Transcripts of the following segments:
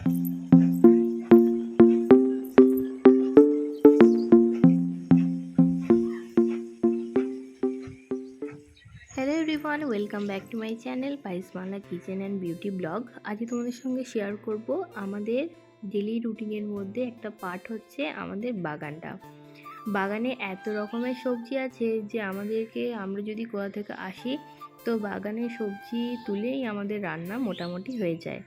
Hello welcome back to my channel পাইস Bangla kitchen and beauty blog আজকে তোমাদের সঙ্গে শেয়ার করব আমাদের ডেলি রুটিনের মধ্যে একটা পার্ট হচ্ছে আমাদের বাগানটা। বাগানে এত রকমের সবজি আছে যে আমাদেরকে, আমরা যদি কোথা থেকে আসি, তো বাগানের সবজি তুলেই আমাদের রান্না মোটামুটি হয়ে যায়।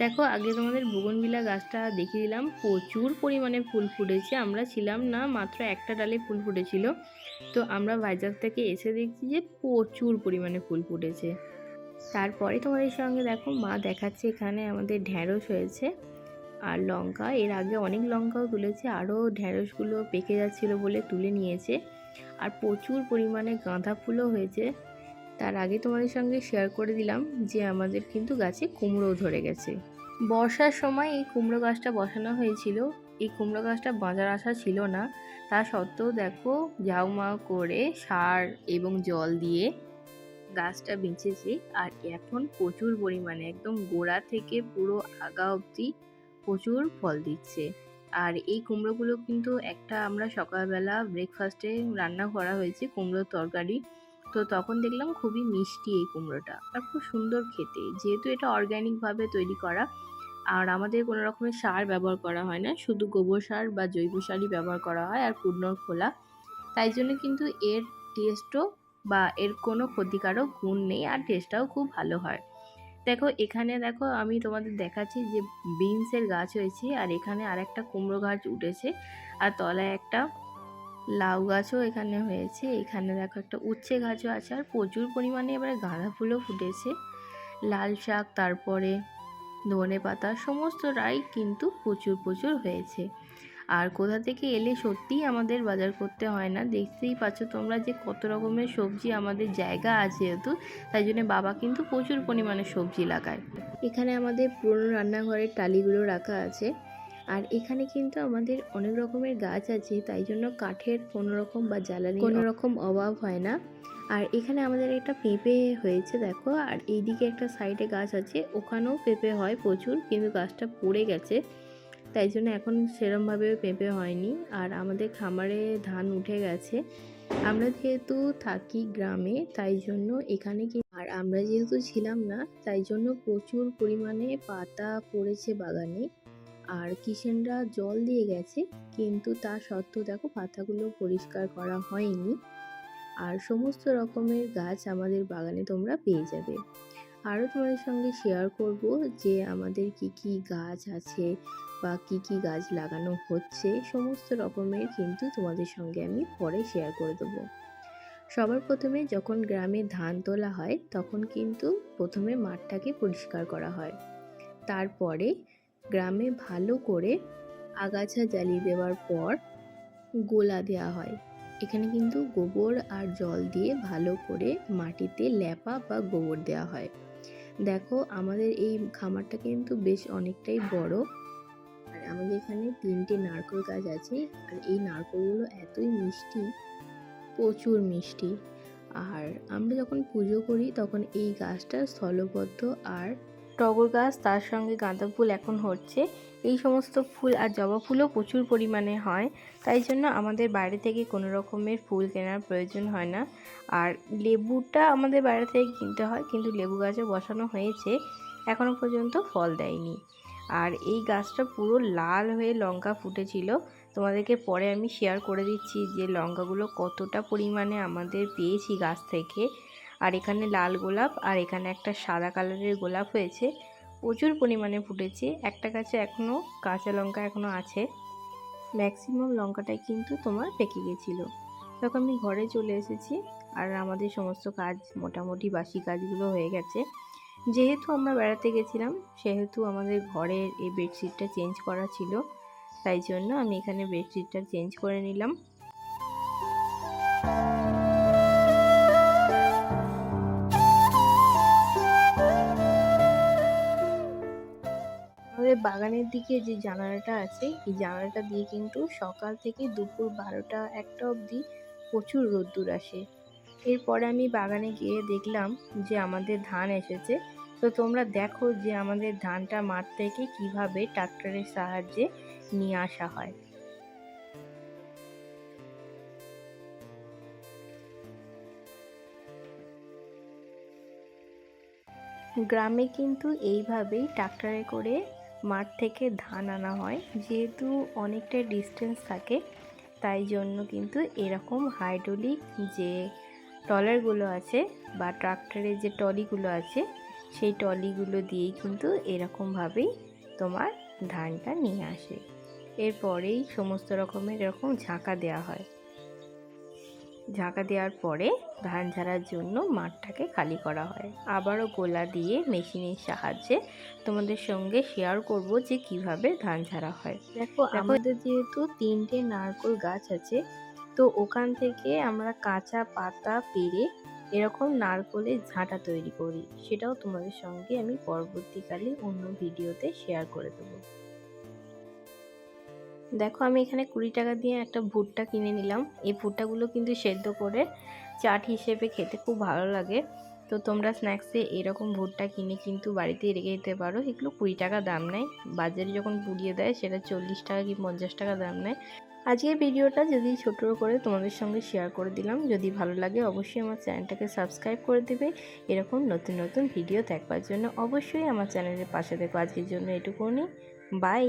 দেখো, আগে তোমাদের বগনবিলা গাছটা দেখিয়ে দিলাম। প্রচুর পরিমাণে ফুল ফুটেছে। আমরা ছিলাম না মাত্র একটা ডালে ফুল ফুটেছিল। তো আমরা ভাইজাগ থেকে এসে দেখছি যে প্রচুর পরিমাণে ফুল ফুটেছে। তারপরে তোমাদের সঙ্গে দেখো, মা দেখাচ্ছে এখানে আমাদের ঢ্যাঁড়স হয়েছে আর লঙ্কা। এর আগে অনেক লঙ্কাও তুলেছে, আরও ঢ্যাঁড়সগুলো পেকে যাচ্ছিল বলে তুলে নিয়েছে। আর প্রচুর পরিমাণে গাঁদা ফুলও হয়েছে। তার আগে তোমাদের সঙ্গে শেয়ার করে দিলাম যে আমাদের কিন্তু গাছে কুমড়োও ধরে গেছে। বর্ষার সময় এই কুমড়ো গাছটা বসানো হয়েছিল। এই কুমড়ো গাছটা বাঁচার আশা ছিল না। তা সত্ত্বেও দেখো ঝাউমাউ করে সার এবং জল দিয়ে গাছটা বেঁচেছে। আর এখন প্রচুর পরিমাণে, একদম গোড়া থেকে পুরো আগা অবধি প্রচুর ফল দিচ্ছে। আর এই কুমড়োগুলো কিন্তু একটা আমরা সকালবেলা ব্রেকফাস্টে রান্না করা হয়েছে, কুমড়োর তরকারি। তো তখন দেখলাম খুবই মিষ্টি এই কুমড়োটা আর খুব সুন্দর খেতে। যেহেতু এটা অর্গ্যানিকভাবে তৈরি করা, আর আমাদের কোনো রকমের সার ব্যবহার করা হয় না, শুধু গোবর সার বা জৈব সারই ব্যবহার করা হয় আর কুড়নোর খোলা। তাই জন্য কিন্তু এর টেস্টও বা এর কোনো ক্ষতিকারক গুণ নেই আর টেস্টটাও খুব ভালো হয়। দেখো, এখানে দেখো আমি তোমাদের দেখাচ্ছি যে বিনসের গাছ হয়েছে আর এখানে আরেকটা কুমড়ো গাছ উঠেছে। আর তলায় একটা লাউ গাছও এখানে হয়েছে। এখানে দেখো একটা উচ্ছে গাছও আছে আর প্রচুর পরিমাণে এবারে গাঁদা ফুলও ফুটেছে। লাল শাক, তারপরে ধনে পাতা, সমস্ত রাই কিন্তু প্রচুর প্রচুর হয়েছে। আর কোথা থেকে এলে সত্যিই আমাদের বাজার করতে হয় না। দেখতেই পাচ্ছ তোমরা যে কত রকমের সবজি আমাদের জায়গা আছে যেহেতু, তাই জন্য বাবা কিন্তু প্রচুর পরিমাণে সবজি লাগায়। এখানে আমাদের পুরনো রান্নাঘরের টালিগুলো রাখা আছে। আর এখানে কিন্তু আমাদের অনেক রকমের গাছ আছে তাই জন্য কাঠের কোনো রকম বা জ্বালানি কোনো রকম অভাব হয় না। আর এখানে আমাদের একটা পেঁপে হয়েছে দেখো। আর এইদিকে একটা সাইডে গাছ আছে ওখানেও পেঁপে হয় প্রচুর কিন্তু গাছটা পড়ে গেছে। তাই জন্য এখন সেরমভাবে পেঁপে হয়নি। আর আমাদের খামারে ধান উঠে গেছে। আমরা যেহেতু থাকি গ্রামে তাই জন্য এখানে কি আর আমরা যেহেতু ছিলাম না তাই জন্য প্রচুর পরিমাণে পাতা পড়েছে বাগানে। আর কিষেনরা জল দিয়ে গেছে, কিন্তু তা সত্ত্বেও দেখো পাতাগুলো পরিষ্কার করা হয়নি। আর সমস্ত রকমের গাছ আমাদের বাগানে তোমরা পেয়ে যাবে। আরও তোমাদের সঙ্গে শেয়ার করব যে আমাদের কি কি গাছ আছে বা কি কি গাছ লাগানো হচ্ছে, সমস্ত রকমের কিন্তু তোমাদের সঙ্গে আমি পরে শেয়ার করে দেবো। সবার প্রথমে যখন গ্রামে ধান তোলা হয়, তখন কিন্তু প্রথমে মাঠটাকে পরিষ্কার করা হয়। তারপরে গ্রামে ভালো করে আগাছা জ্বালিয়ে দেওয়ার পর গোলা দেওয়া হয়। এখানে কিন্তু গোবর আর জল দিয়ে ভালো করে মাটিতে ল্যাপা বা গোবর দেওয়া হয়। দেখো, আমাদের এই খামারটা কিন্তু বেশ অনেকটাই বড়। আর আমাদের এখানে তিনটে নারকেল গাছ আছে। আর এই নারকেলগুলো এতই মিষ্টি, প্রচুর মিষ্টি। আর আমরা যখন পুজো করি, তখন এই গাছটা স্থলবদ্ধ আর টগর গাছ, তার সঙ্গে গাঁদা ফুল এখন হচ্ছে। এই সমস্ত ফুল আর জবা ফুলও প্রচুর পরিমাণে হয়। তাই জন্য আমাদের বাইরে থেকে কোনো রকমের ফুল কেনার প্রয়োজন হয় না। আর লেবুটা আমাদের বাইরে থেকে কিনতে হয়, কিন্তু লেবু গাছে বসানো হয়েছে এখনও পর্যন্ত ফল দেয়নি। আর এই গাছটা পুরো লাল হয়ে লঙ্কা ফুটেছিল। তোমাদেরকে পরে আমি শেয়ার করে দিচ্ছি যে লঙ্কাগুলো কতটা পরিমাণে আমাদের পেয়েছি গাছ থেকে। আর এখানে লাল গোলাপ আর এখানে একটা সাদা কালারের গোলাপ হয়েছে। প্রচুর পরিমাণে ফুটেছে। একটা গাছে এখনও কাঁচা লঙ্কা এখনও আছে। ম্যাক্সিমাম লঙ্কাটাই কিন্তু তোমার পেকে গেছিল। তখন আমি ঘরে চলে এসেছি আর আমাদের সমস্ত কাজ মোটামুটি বাসি কাজগুলো হয়ে গেছে। যেহেতু আমরা বেড়াতে গেছিলাম, সেহেতু আমাদের ঘরের এই বেডশিটটা চেঞ্জ করা ছিল, তাই জন্য আমি এখানে বেডশিটটা চেঞ্জ করে নিলাম। আমাদের বাগানের দিকে যে জানালাটা আছে, এই জানালাটা দিয়ে কিন্তু সকাল থেকে দুপুর বারোটা একটা অবধি প্রচুর রোদ্দুর আসে। এরপরে আমি বাগানে গিয়ে দেখলাম যে আমাদের ধান এসেছে। তো তোমরা দেখো যে আমাদের ধানটা মাঠ থেকে কীভাবে ট্রাক্টরের সাহায্যে নিয়ে আসা হয়। গ্রামে কিন্তু এইভাবেই ট্রাক্টরে করে মাঠ থেকে ধান আনা হয়। যেহেতু অনেকটা ডিস্টেন্স থাকে, তাই জন্য কিন্তু এরকম হাইড্রোলিক যে ট্রলারগুলো আছে বা ট্রাক্টরের যে টলিগুলো আছে, সেই টলিগুলো দিয়েই কিন্তু এরকমভাবেই তোমার ধানটা নিয়ে আসে। এরপরেই সমস্ত রকমের এরকম ঝাঁকা দেওয়া হয়। ঝাঁকা দেওয়ার পরে ধান ঝাড়ার জন্য মাঠটাকে খালি করা হয়। আবারও গোলা দিয়ে মেশিনের সাহায্যে তোমাদের সঙ্গে শেয়ার করব যে কীভাবে ধান ঝাড়া হয়। দেখো আমাদের যেহেতু তিনটে নারকোল গাছ আছে তো ওখান থেকে আমরা কাঁচা পাতা পেরে এরকম নারকোলের ঝাঁটা তৈরি করি। সেটাও তোমাদের সঙ্গে আমি পরবর্তীকালে অন্য ভিডিওতে শেয়ার করে দেবো। দেখো, আমি এখানে কুড়ি টাকা দিয়ে একটা ভুট্টা কিনে নিলাম। এই ভুট্টাগুলো কিন্তু সেদ্ধ করে চাট হিসেবে খেতে খুব ভালো লাগে। তো তোমরা স্ন্যাক্সে এরকম ভুট্টা কিনে কিন্তু বাড়িতে রেখে দিতে পারো। এগুলো কুড়ি টাকা দাম নেয়। বাজারে যখন পুড়িয়ে দেয়, সেটা চল্লিশ টাকা কি পঞ্চাশ টাকা দাম নেয়। আজকের ভিডিওটা যদি ছোটো করে তোমাদের সঙ্গে শেয়ার করে দিলাম। যদি ভালো লাগে, অবশ্যই আমার চ্যানেলটাকে সাবস্ক্রাইব করে দেবে। এরকম নতুন নতুন ভিডিও দেখবার জন্য অবশ্যই আমার চ্যানেলের পাশে দেখো আজকের জন্য এটুকুনি। বাই